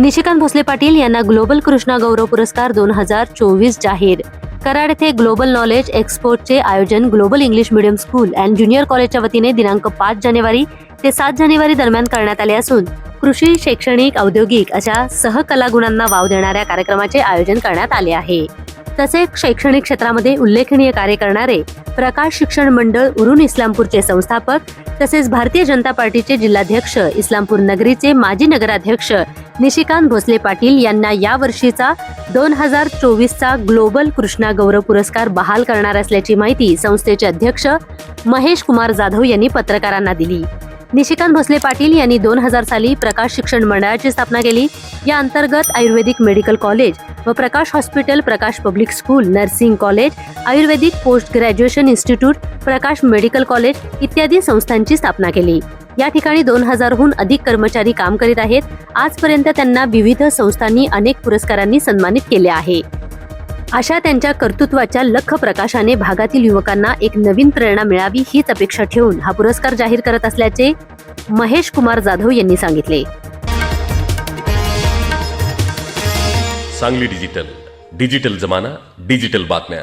निशिकांत भोसले पाटील यांना ग्लोबल कृष्णा गौरव पुरस्कार दोन हजार चोवीस जाहीर. कराड येथे ग्लोबल नॉलेज एक्सपोर्टचे आयोजन global English medium school and junior कॉलेजच्या वतीने दिनांक पाच जानेवारी ते सात जानेवारी दरम्यान करण्यात आले असून कृषी शैक्षणिक औद्योगिक अशा सहकलागुणांना वाव देणाऱ्या कार्यक्रमाचे आयोजन करण्यात आले आहे. तसेच शैक्षणिक क्षेत्रामध्ये उल्लेखनीय कार्य करणारे प्रकाश शिक्षण मंडळ उरुन इस्लामपूरचे संस्थापक तसेच भारतीय जनता पार्टीचे जिल्हाध्यक्ष इस्लामपूर नगरीचे माजी नगराध्यक्ष निशिकांत भोसले पाटील यांना यावर्षीचा दोन हजार चोवीसचा ग्लोबल कृष्णा गौरव पुरस्कार बहाल करणार असल्याची माहिती संस्थेचे अध्यक्ष महेश कुमार जाधव यांनी पत्रकारांना दिली. निशिकांत भोसले पाटील यांनी दोन हजार साली प्रकाश शिक्षण मंडळाची स्थापना केली. या अंतर्गत आयुर्वेदिक मेडिकल कॉलेज व Prakash hospital Prakash public school nursing college आयुर्वेदिक post graduation institute Prakash medical college इत्यादी संस्थांची स्थापना केली. या ठिकाणी दोन हजारहून अधिक कर्मचारी काम करीत आहेत. आजपर्यंत त्यांना विविध संस्थांनी अनेक पुरस्कारांनी सन्मानित केले आहे. अशा त्यांच्या कर्तृत्वाच्या लख प्रकाशाने भागातील युवकांना एक नवीन प्रेरणा मिळावी हीच अपेक्षा ठेवून हा पुरस्कार जाहीर करत असल्याचे महेश कुमार जाधव यांनी सांगितले. सांगली डिजिटल डिजिटल जमाना डिजिटल बातम्या.